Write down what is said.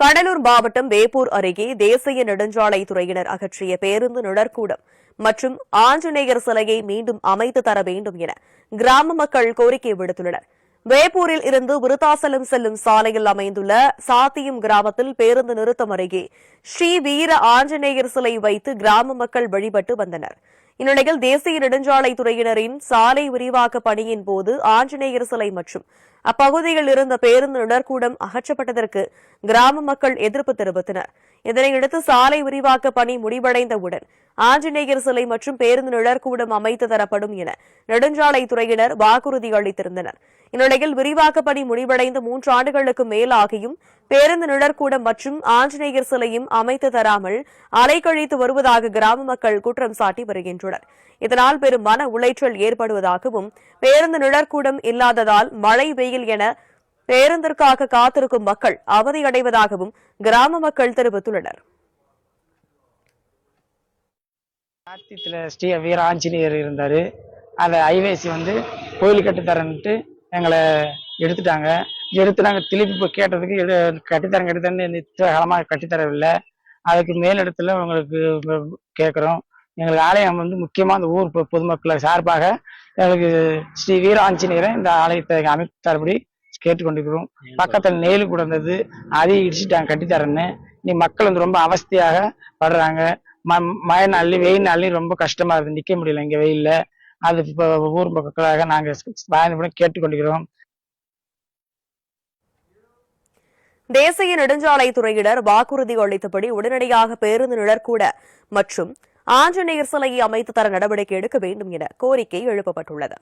கடலூர் மாவட்டம் வேப்பூர் அருகே தேசிய நெடுஞ்சாலை துறையினர் அகற்றிய பேருந்து நிழற்கூடம் மற்றும் ஆஞ்சநேயர் சிலையை மீண்டும் அமைத்து தர வேண்டும் என கிராம மக்கள் கோரிக்கை விடுத்துள்ளனர். வேப்பூரில் இருந்து விருத்தாசலம் செல்லும் சாலையில் அமைந்துள்ள சாத்தியம் கிராமத்தில் பேருந்து நிறுத்தம் அருகே ஸ்ரீ வீர ஆஞ்சநேயர் சிலை வைத்து கிராம மக்கள் வழிபட்டு வந்தனர். இந்நிலையில் தேசிய நெடுஞ்சாலை துறையினரின் சாலை விரிவாக்க பணியின் போது ஆஞ்சநேயர் சிலை மற்றும் அப்பகுதியில் இருந்த பேருந்து நிழற்கூடம் அகற்றப்பட்டதற்கு கிராம மக்கள் எதிர்ப்பு தெரிவித்தனர். இதனையடுத்து சாலை விரிவாக்க பணி முடிவடைந்தவுடன் ஆஞ்சநேயர் சிலை மற்றும் பேருந்து நிழற்கூடம் அமைத்து தரப்படும் என நெடுஞ்சாலை துறையினர் வாக்குறுதி அளித்திருந்தனர். இந்நிலையில் விரிவாக்க பணி முடிவடைந்து மூன்று ஆண்டுகளுக்கு மேலாகியும் பேருந்து நிழற்கூடம் மற்றும் ஆஞ்சநேயர் சிலையும் அமைத்து தராமல் அலைக்கழித்து வருவதாக கிராம மக்கள் குற்றம் சாட்டி வருகின்றனர். இதனால் பெரும் மன உளைச்சல் ஏற்படுவதாகவும் பேருந்து நிழற்கூடம் இல்லாததால் மழை வெயில் என பேருந்திற்காக காத்திருக்கும் மக்கள் அவதியடைவதாகவும் கிராம மக்கள் தெரிவித்துள்ளனர். கார்த்திகத்தில் ஸ்ரீ வீர ஆஞ்சநேயர் இருந்தார். அந்த ஐவேசி வந்து கோயில் கட்டுத்தரன்ட்டு எங்களை எடுத்துட்டாங்க. எடுத்து நாங்கள் திருப்பி இப்போ கேட்டதுக்கு எடு கட்டித்தரம் கட்டித்தரேன்னு நித்திய காலமாக கட்டித்தரவில்லை. அதுக்கு மேலிடத்துல உங்களுக்கு கேட்குறோம் எங்களுக்கு ஆலயம் வந்து முக்கியமாக அந்த ஊர் பொதுமக்களை சார்பாக எங்களுக்கு ஸ்ரீ வீர ஆஞ்சநேயரை இந்த ஆலயத்தை அமைத்து தரபடி கேட்டுக்கொண்டிருக்கிறோம். பக்கத்தில் நெயில் கூட இருந்தது. அதையும் இடிச்சுட்டாங்க கட்டித்தரேன்னு. நீ மக்கள் வந்து ரொம்ப அவஸ்தையாக படுறாங்க. ம- மழை நாள்லயும் வெயில் நாள்லயும் ரொம்ப கஷ்டமா இருக்கு நிக்க முடியல இங்க வெயில்ல. அது இப்போ ஊர் மக்களாக நாங்க பயணப்பட கேட்டுக்கொண்டிருக்கிறோம். தேசிய நெடுஞ்சாலை துறையினர் வாக்குறுதி அளித்தபடி உடனடியாக பேருந்து நிழற்கூட மற்றும் ஆஞ்சநேயர் சிலையை அமைத்து தர நடவடிக்கை எடுக்க வேண்டும் என கோரிக்கை எழுப்பப்பட்டுள்ளது.